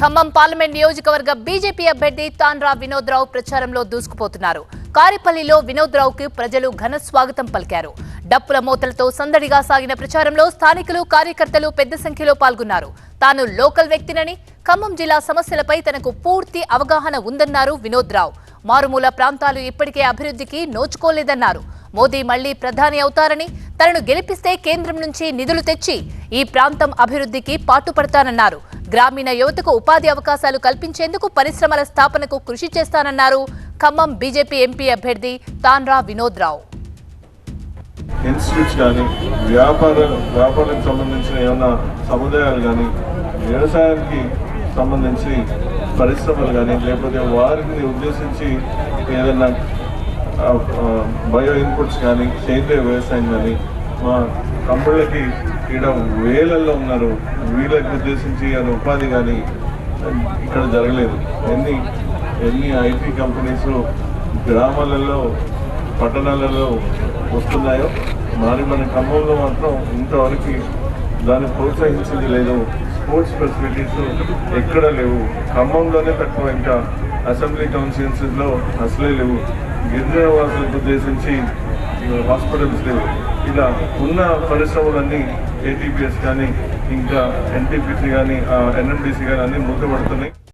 Khammam parliament నియోజకవర్గ BJP అభ్యర్థి తాన్రా వినోద్ రావు ప్రచారంలో దూసుకుపోతున్నారు. కారిపల్లిలో వినోద్రావుకి ప్రజలు ఘన స్వాగతం పలికారు. డప్పుల మూతలతో సందడిగా సాగిన ప్రచారంలో స్థానికులు కార్యకర్తలు పెద్ద సంఖ్యలో పాల్గొన్నారు. తాను లోకల్ వ్యక్తినని ఖమ్మం జిల్లా సమస్యలపై తనకు పూర్తి అవగాహన ఉందన్నారు వినోద్ రావు మారుమూల ప్రాంతాలు ఇప్పటికే అభివృద్ధికి నోచుకోలేదన్నారు. మోదీ మళ్ళీ ప్రధాని అవుతారని తనను గెలిపిస్తే కేంద్రం నుంచి నిధులు తెచ్చి ఈ ప్రాంతం అభివృద్ధికి పాటుపడతానన్నారు. గ్రామీణ యువతకు ఉపాధి అవకాశాలు కల్పించేందుకు పరిశ్రమల స్థాపనకు కృషి చేస్తానన్నారు ఖమ్మం బీజేపీ ఎంపీ అభ్యర్థి తాన్రా వినోద్ రావు ఇన్స్టిట్యూట్స్ కానీ వ్యాపార వ్యాపారానికి సంబంధించిన ఏమైనా సముదాయాలు కానీ వ్యవసాయానికి సంబంధించి పరిశ్రమలు కానీ లేకపోతే వారిని ఉద్దేశించి ఏదైనా బయో ఇన్పుట్స్ కానీ సేంద్రియ వ్యవసాయం కానీ మా తమ్ముళ్ళకి ఇక్కడ వేలల్లో ఉన్నారు. వీళ్ళకి ఉద్దేశించి అది ఉపాధి కానీ ఇక్కడ జరగలేదు. ఎన్ని ఎన్ని ఐటీ కంపెనీస్ గ్రామాలలో పట్టణాలలో వస్తున్నాయో మరి మన ఖమ్మంలో మాత్రం ఇంతవరకు దాన్ని ప్రోత్సహించింది లేదు. స్పోర్ట్స్ ఫెసిలిటీస్ ఎక్కడ లేవు. ఖమ్మంలోనే తక్కువ ఇంకా అసెంబ్లీ కౌన్సిల్స్లో అసలే లేవు. గిరిజన వాసులకు ఉద్దేశించి హాస్పిటల్స్ లేవు. ఇలా ఉన్న పరిశ్రమలన్నీ ఏటీపీఎస్ కానీ ఇంకా ఎన్టీపీసీ కానీ ఎన్ఎండిసి కానీ అన్నీ మూతపడుతున్నాయి.